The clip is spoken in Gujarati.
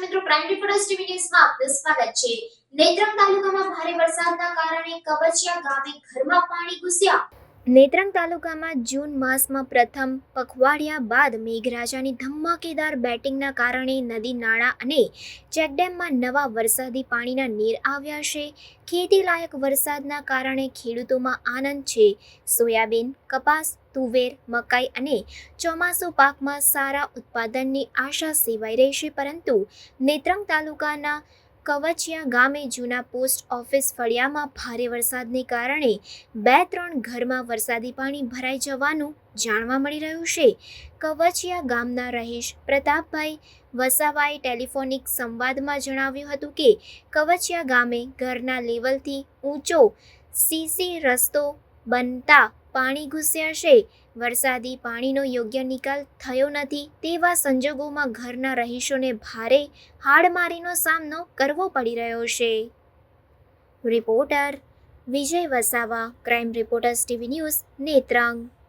મિત્રો પ્રાઇમ રિપોર્ટર્સ ટીવી ન્યૂઝમાં નેત્રંગ તાલુકામાં ભારે વરસાદના કારણે કબચિયા ગામે ઘરમાં પાણી ઘૂસ્યા. નેત્રંગ તાલુકામાં જૂન માસમાં પ્રથમ પખવાડિયા બાદ મેઘરાજાની ધમાકેદાર બેટિંગના કારણે નદી નાળા અને ચેકડેમમાં નવા વરસાદી પાણીના નીર આવ્યા છે. ખેતીલાયક વરસાદના કારણે ખેડૂતોમાં આનંદ છે. સોયાબીન, કપાસ, તુવેર, મકાઈ અને ચોમાસુ પાકમાં સારા ઉત્પાદનની આશા સેવાઈ રહેશે પરંતુ નેત્રંગ તાલુકાના કવચિયા ગામે જૂના પોસ્ટ ઓફિસ ફળિયામાં ભારે વરસાદને કારણે બે ત્રણ ઘરમાં વરસાદી પાણી ભરાઈ જવાનું જાણવા મળી રહ્યું છે. કવચિયા ગામના રહીશ પ્રતાપભાઈ વસાવાએ ટેલિફોનિક સંવાદમાં જણાવ્યું હતું કે, કવચિયા ગામે ઘરના લેવલથી ઊંચો સીસી રસ્તો બનતા પાણી ઘૂસ્યા છે. વરસાદી પાણીનો યોગ્ય નિકાલ થયો નથી તેવા સંજોગોમાં ઘરના રહીશોને ભારે હાડમારીનો સામનો કરવો પડી રહ્યો છે. Reporter Vijay Vasava, crime reporters TV news, Netrang.